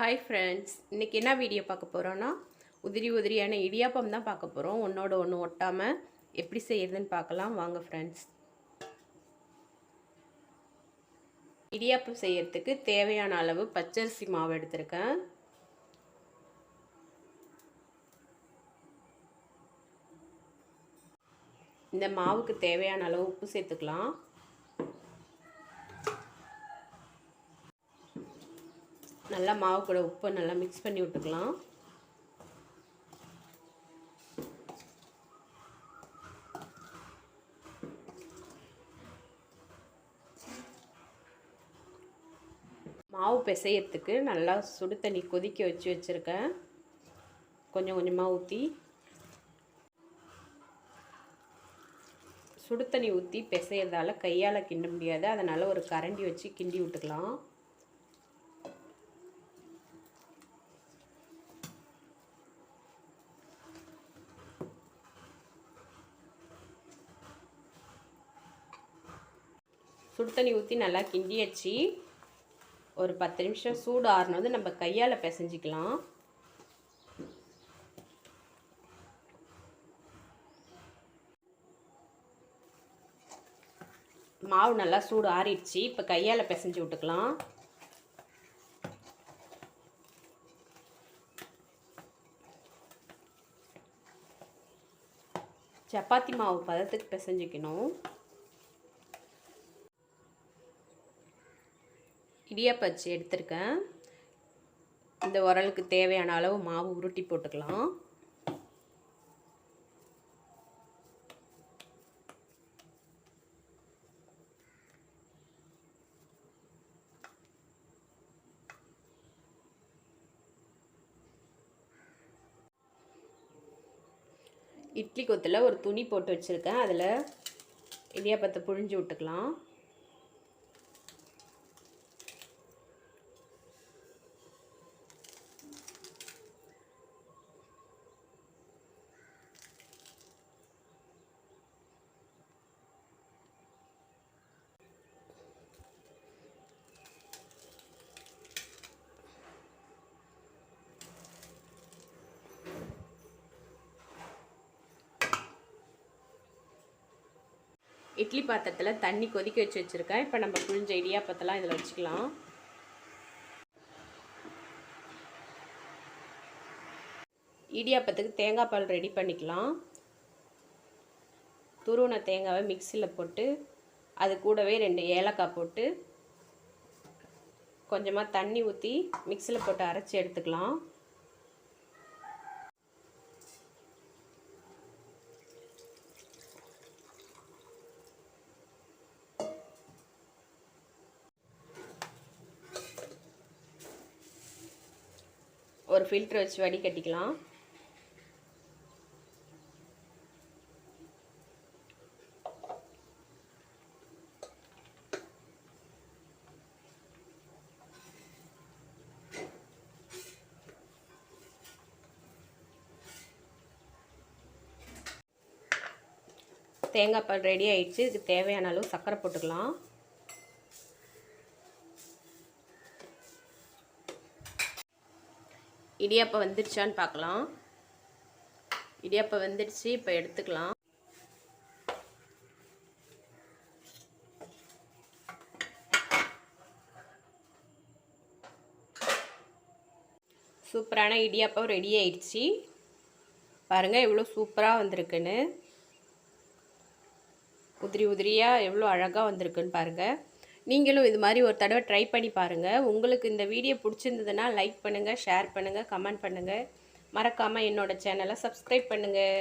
Hi friends இன்றைக்கி என்ன video பார்க்க போகிறோன்னா உதிரி உதிரியான இடியாப்பம் தான் பார்க்க போகிறோம் ஒன்றோட ஒன்று ஒட்டாமல் எப்படி செய்யறதுன்னு பார்க்கலாம். வாங்க ஃப்ரெண்ட்ஸ் இடியாப்பம் செய்கிறதுக்கு தேவையான அளவு பச்சரிசி மாவு எடுத்திருக்கேன். இந்த மாவுக்கு தேவையான அளவு உப்பு சேர்த்துக்கலாம். நல்லா மாவு கூட உப்பை நல்லா மிக்ஸ் பண்ணி விட்டுக்கலாம். மாவு பிசையறதுக்கு நல்லா சுடு தண்ணி கொதிக்க வச்சு வச்சுருக்கேன். கொஞ்சம் கொஞ்சமாக ஊற்றி சுடு தண்ணி ஊற்றி பிசையறதால கையால் கிண்ட முடியாது. அதனால் ஒரு கரண்டி வச்சு கிண்டி விட்டுக்கலாம். சுடு தண்ணி ஊற்றி நல்லா கிண்டியாச்சு ஒரு பத்து நிமிஷம் சூடு ஆறுனது நம்ம கையால் பிசைஞ்சிக்கலாம். மாவு நல்லா சூடு ஆறிடுச்சு. இப்போ கையால் பிசைஞ்சு விட்டுக்கலாம். சப்பாத்தி மாவு பதத்துக்கு பிசைஞ்சிக்கணும். இடியாப்பச்சு எடுத்திருக்கேன். இந்த உரலுக்கு தேவையான அளவு மாவு உருட்டி போட்டுக்கலாம். இட்லி கொத்தில் ஒரு துணி போட்டு வச்சுருக்கேன். அதில் இடியாப்பத்தை புழிஞ்சு விட்டுக்கலாம். இட்லி பாத்திரத்தில் தண்ணி கொதிக்க வச்சு வச்சுருக்கேன். இப்போ நம்ம புழிஞ்ச இடியாப்பத்தெல்லாம் இதில் வச்சுக்கலாம். இடியாப்பத்துக்கு தேங்காய் பால் ரெடி பண்ணிக்கலாம். துருவன தேங்காவை மிக்சியில் போட்டு அது கூடவே ரெண்டு ஏலக்காய் போட்டு கொஞ்சமாக தண்ணி ஊற்றி மிக்சியில் போட்டு அரைச்சி எடுத்துக்கலாம். ஒரு ஃபில்ட்ரு வச்சு வடிகட்டிக்கலாம். தேங்காய் பால் ரெடி ஆயிடுச்சு. இதுக்கு தேவையான அளவு சர்க்கரை போட்டுக்கலாம். இடியாப்பம் வந்துருச்சான்னு பார்க்கலாம். இடியாப்பம் வந்துடுச்சு இப்போ எடுத்துக்கலாம். சூப்பரான இடியாப்பம் ரெடி ஆயிடுச்சு. பாருங்கள் எவ்வளோ சூப்பராக வந்திருக்குன்னு. உதிரி உதிரியாக எவ்வளோ அழகாக வந்திருக்குன்னு பாருங்கள் நீங்களும் இது மாதிரி ஒரு தடவை ட்ரை பண்ணி பாருங்கள் உங்களுக்கு இந்த வீடியோ பிடிச்சிருந்ததுன்னா லைக் பண்ணுங்கள் ஷேர் பண்ணுங்கள் கமெண்ட் பண்ணுங்கள் மறக்காமல் என்னோடய சேனலை சப்ஸ்கிரைப் பண்ணுங்கள்